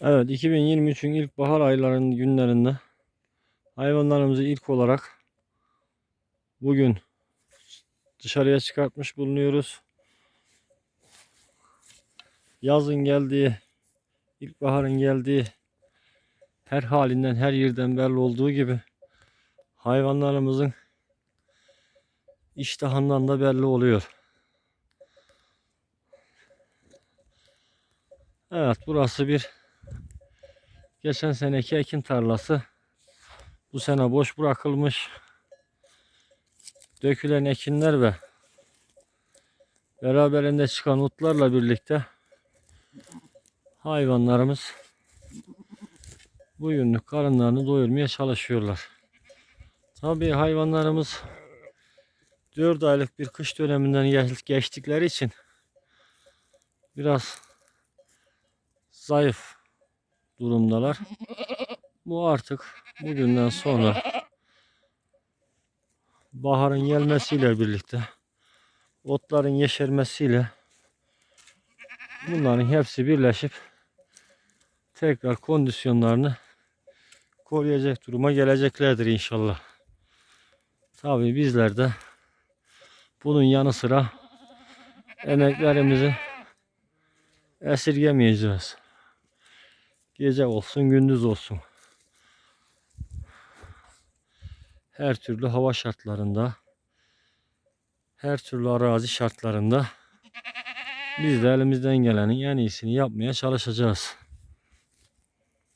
Evet 2023'ün ilk bahar aylarının günlerinde hayvanlarımızı ilk olarak bugün dışarıya çıkartmış bulunuyoruz. Yazın geldiği, ilkbaharın geldiği her halinden her yerden belli olduğu gibi hayvanlarımızın iştahından da belli oluyor. Evet burası bir geçen seneki ekin tarlası. Bu sene boş bırakılmış. Dökülen ekinler ve beraberinde çıkan otlarla birlikte hayvanlarımız bu günlük karınlarını doyurmaya çalışıyorlar. Tabii hayvanlarımız 4 aylık bir kış döneminden geçtikleri için biraz zayıf durumdalar. Bu artık bugünden sonra baharın gelmesiyle birlikte otların yeşermesiyle bunların hepsi birleşip tekrar kondisyonlarını koruyacak duruma geleceklerdir inşallah. Tabii bizler de bunun yanı sıra emeklerimizi esirgemeyeceğiz. Gece olsun gündüz olsun. Her türlü hava şartlarında, her türlü arazi şartlarında biz de elimizden gelenin en iyisini yapmaya çalışacağız.